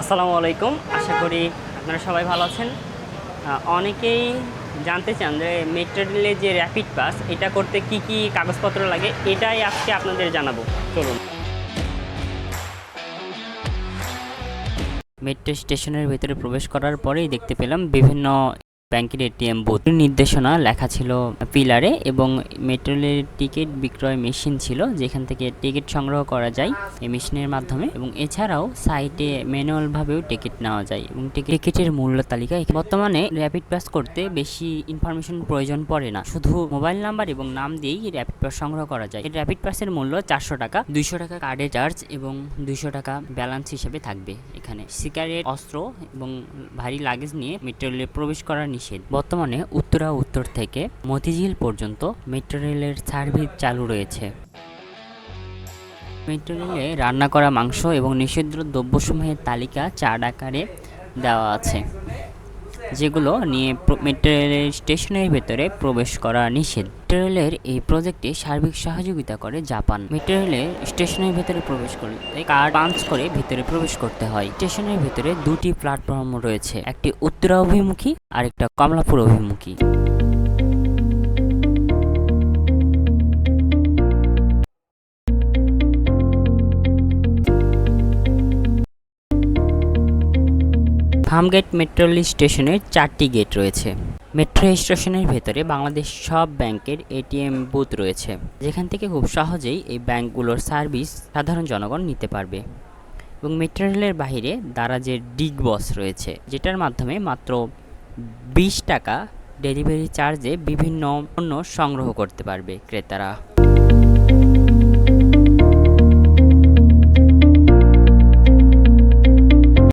আসসালামু আলাইকুম। আশা করি আপনারা সবাই ভালো আছেন। অনেকেই জানতে চান যে মেট্রো রেলের যে র্যাপিড পাস এটা করতে কি কি কাগজপত্র লাগে? এটাই আজকে আপনাদের জানাব। চলুন। মেট্রো স্টেশনের ভিতরে প্রবেশ করার পরেই দেখতে পেলাম বিভিন্ন ব্যাংকের এটিএম বুথ নির্দেশনা লেখা ছিল পিলারে এবং মেট্রোলের টিকিট বিক্রয় মেশিন ছিল যেখান থেকে টিকিট সংগ্রহ করা যায় এই মেশিনের মাধ্যমে এবং এছাড়াও সাইটে ম্যানুয়ালভাবেও টিকিট নেওয়া যায় এবং টিকিটের মূল্য তালিকা বর্তমানে র্যাপিড পাস করতে বেশি ইনফরমেশন প্রয়োজন পড়ে না। শুধু মোবাইল নাম্বার এবং নাম দিয়েই র্যাপিড পাস সংগ্রহ করা যায়। এই র্যাপিড পাসের মূল্য চারশো টাকা, দুইশো টাকা কার্ডে চার্জ এবং দুইশো টাকা ব্যালেন্স হিসেবে থাকবে এখানে। সিগারেট অস্ত্র এবং ভারী লাগেজ নিয়ে মেট্রোলে রেলে প্রবেশ করা নিষেধ বর্তমানে উত্তরা উত্তর থেকে মতিঝিল পর্যন্ত মেট্রো রেলের সার্ভিস চালু রয়েছে। মেট্রো রেলে রান্না করা মাংস এবং নিষিদ্ধ দ্রব্যসমূহের তালিকা চার আকারে দেওয়া আছে। যেগুলো নিয়ে মেট্রেল স্টেশনের ভেতরে প্রবেশ করা নিষেধ। মেট্রো রেলের এই প্রজেক্টে সার্বিক সহযোগিতা করে জাপান। মেট্রো রেলে স্টেশনের ভেতরে প্রবেশ করতে কার পাঞ্চ করে ভেতরে প্রবেশ করতে হয়। স্টেশনের ভেতরে দুটি প্ল্যাটফর্ম রয়েছে। একটি উত্তরা অভিমুখী আর একটা কমলাপুর অভিমুখী। ফার্মগেট মেট্রো স্টেশনের চারটি গেট রয়েছে। মেট্রো স্টেশনের ভেতরে বাংলাদেশ সব ব্যাংকের এটিএম বুথ রয়েছে, যেখান থেকে খুব সহজেই এই ব্যাংকগুলোর সার্ভিস সাধারণ জনগণ নিতে পারবে। এবং মেট্রো রেলের বাইরে দারাজের ডিগ বস রয়েছে, যেটার মাধ্যমে মাত্র বিশ টাকা ডেলিভারি চার্জে বিভিন্ন পণ্য সংগ্রহ করতে পারবে ক্রেতারা।